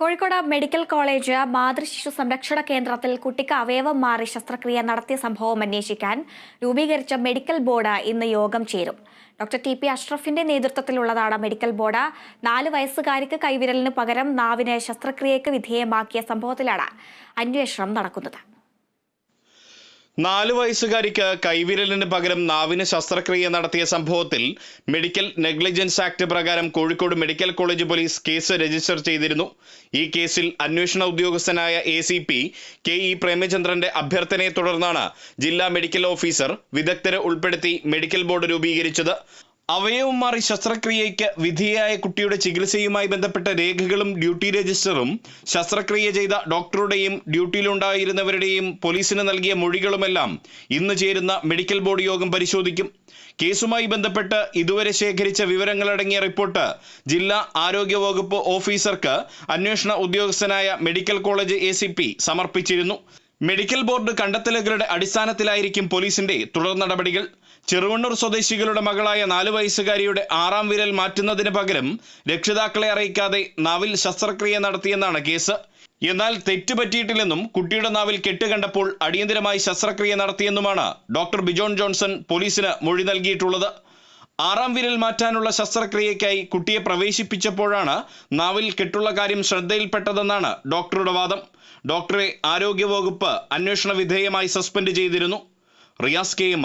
Kozhikode medical college മാതൃശിശു സംരക്ഷണ കേന്ദ്രത്തിൽ കുട്ടിക്ക് അവയവം മാറി ശസ്ത്രക്രിയ നടത്തിയ സംഭവം അന്വേഷിക്കാൻ രൂപീകരിച്ച മെഡിക്കൽ ബോർഡ് ഇന്ന് യോഗം ചേരും. ഡോക്ടർ ടി പി അഷ്റഫിന്റെ നേതൃത്വത്തിലുള്ളതാണ് മെഡിക്കൽ ബോർഡ്. നാല് വയസ്സുകാരിക്ക് കൈവിരലിന് പകരം നാവിന് ശസ്ത്രക്രിയയ്ക്ക് വിധേയമാക്കിയ സംഭവത്തിലാണ് അന്വേഷണം നടക്കുന്നത്. നാല് വയസ്സുകാരിക്ക് കൈവിരലിന് പകരം നാവിന് ശസ്ത്രക്രിയ നടത്തിയ സംഭവത്തിൽ മെഡിക്കൽ നെഗ്ലിജൻസ് ആക്ട് പ്രകാരം Kozhikode medical college police case register ചെയ്തിരുന്നു. ഈ കേസിൽ അന്വേഷണ ഉദ്യോഗസ്ഥനായ A C P K E പ്രേമചന്ദ്രന്റെ അഭ്യർത്ഥനയെ തുടർന്നാണ് ജില്ലാ മെഡിക്കൽ ഓഫീസർ വിദഗ്ധരെ ഉൾപ്പെടുത്തി മെഡിക്കൽ ബോർഡ് രൂപീകരിച്ചത്. അവയവം മാറി ശസ്ത്രക്രിയയ്ക്ക് വിധേയായ കുട്ടിയുടെ ചികിത്സയുമായി ബന്ധപ്പെട്ട രേഖകളും ഡ്യൂട്ടി രജിസ്റ്ററും ശസ്ത്രക്രിയ ചെയ്ത ഡോക്ടറുടെയും ഡ്യൂട്ടിയിലുണ്ടായിരുന്നവരുടെയും പോലീസിന് നൽകിയ മൊഴികളുമെല്ലാം ഇന്ന് ചേരുന്ന മെഡിക്കൽ ബോർഡ് യോഗം പരിശോധിക്കും. കേസുമായി ബന്ധപ്പെട്ട് ഇതുവരെ ശേഖരിച്ച വിവരങ്ങളടങ്ങിയ റിപ്പോർട്ട് ജില്ലാ ആരോഗ്യ വകുപ്പ് ഓഫീസർക്ക് അന്വേഷണ ഉദ്യോഗസ്ഥനായ മെഡിക്കൽ കോളേജ് എ സമർപ്പിച്ചിരുന്നു. മെഡിക്കൽ ബോർഡ് കണ്ടെത്തലുകളുടെ അടിസ്ഥാനത്തിലായിരിക്കും പോലീസിന്റെ തുടർ നടപടികൾ. ചെറുവണ്ണൂർ സ്വദേശികളുടെ മകളായ നാലു വയസ്സുകാരിയുടെ ആറാം വിരൽ മാറ്റുന്നതിന് പകരം രക്ഷിതാക്കളെ അറിയിക്കാതെ നാവിൽ ശസ്ത്രക്രിയ നടത്തിയെന്നാണ് കേസ്. എന്നാൽ തെറ്റ് പറ്റിയിട്ടില്ലെന്നും കുട്ടിയുടെ നാവിൽ കെട്ടുകണ്ടപ്പോൾ അടിയന്തരമായി ശസ്ത്രക്രിയ നടത്തിയെന്നുമാണ് ഡോക്ടർ ബിജോൺ ജോൺസൺ പോലീസിന് മൊഴി നൽകിയിട്ടുള്ളത്. ആറാം വിരൽ മാറ്റാനുള്ള ശസ്ത്രക്രിയയ്ക്കായി കുട്ടിയെ പ്രവേശിപ്പിച്ചപ്പോഴാണ് നാവിൽ കെട്ടുള്ള കാര്യം ശ്രദ്ധയിൽപ്പെട്ടതെന്നാണ് ഡോക്ടറുടെ വാദം. ഡോക്ടറെ ആരോഗ്യവകുപ്പ് അന്വേഷണ വിധേയമായി സസ്പെൻഡ് ചെയ്തിരുന്നു. Riyas K M